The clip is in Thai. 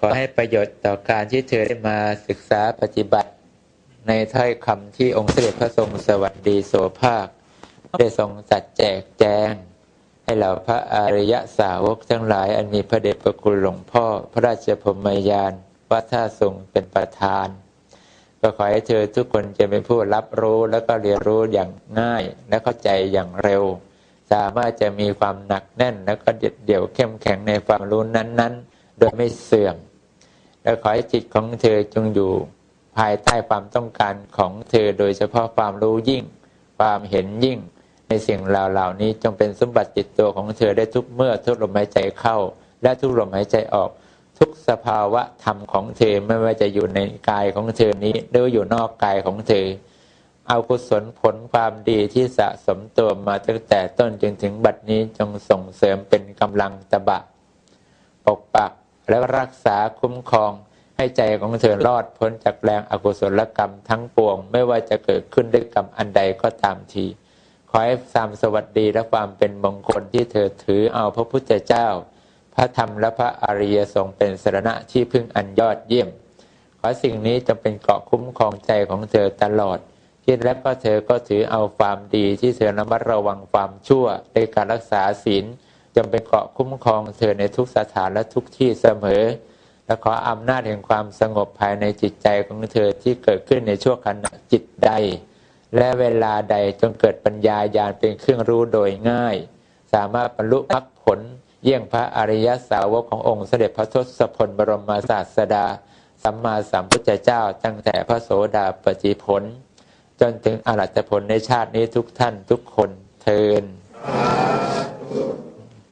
ขอให้ประโยชน์ต่อการที่เธอได้มาศึกษาปฏิบัติ ในถ้อยคำที่องค์เสด็จพระทรงสวัสดีโสภาค ได้ทรงจัดแจกแจง ให้เหล่าพระอริยสาวกทั้งหลายอันมีพระเดชพระคุณหลวงพ่อ พระราชพรหมยานวัดท่าทรงเป็นประธาน ก็ขอให้เธอทุกคนจะเป็นผู้รับรู้แล้วก็เรียนรู้อย่างง่ายและเข้าใจอย่างเร็ว สามารถจะมีความหนักแน่น แล้วก็เด็ดเดี่ยวเข้มแข็งในความรู้นั้นๆ โดยไม่เสื่อม และขอให้จิตของเธอจงอยู่ภายใต้ความต้องการของเธอโดยเฉพาะความรู้ยิ่ง ความเห็นยิ่ง ในสิ่งเหล่าเหล่านี้จงเป็นสมบัติติดตัวของเธอได้ทุกเมื่อทุกลมหายใจเข้า และทุกลมหายใจออก ทุกสภาวะธรรมของเธอไม่ว่าจะอยู่ในกายของเธอนี้หรืออยู่นอกกายของเธอ เอากุศลผลความดีที่สะสมตัวมาตั้งแต่ต้นจนถึงบัดนี้จงส่งเสริมเป็นกำลังตบะ ปกปัก และรักษาคุ้มครองให้ใจของเธอรอดพ้นจากแรงอกุศลกรรมทั้งปวง ไม่ว่าจะเกิดขึ้นด้วยกรรมอันใดก็ตามที ขอให้ความสวัสดีและความเป็นมงคลที่เธอถือเอาพระพุทธเจ้า พระธรรมและพระอริยสงฆ์เป็นสรณะที่พึ่งอันยอดเยี่ยม ขอสิ่งนี้จงเป็นเกราะคุ้มครองใจของเธอตลอดที่และก็เธอก็ถือเอาความดีที่เธอระมัดระวังความชั่วในการรักษาศีล จงเป็นเกาะคุ้มครองเธอในทุกสถานและทุกที่เสมอ และขออำนาจแห่งความสงบภายในจิตใจของเธอที่เกิดขึ้นในช่วงขณะจิตใด และเวลาใดจงเกิดปัญญาญาณเป็นเครื่องรู้โดยง่าย สามารถบรรลุมรรคผล เยี่ยงพระอริยสาวกขององค์เสด็จพระทศพลบรมศาสดา สัมมาสัมพุทธเจ้าตั้งแต่พระโสดาปฏิผล จนถึงอรัตผลในชาตินี้ทุกท่านทุกคนเทิน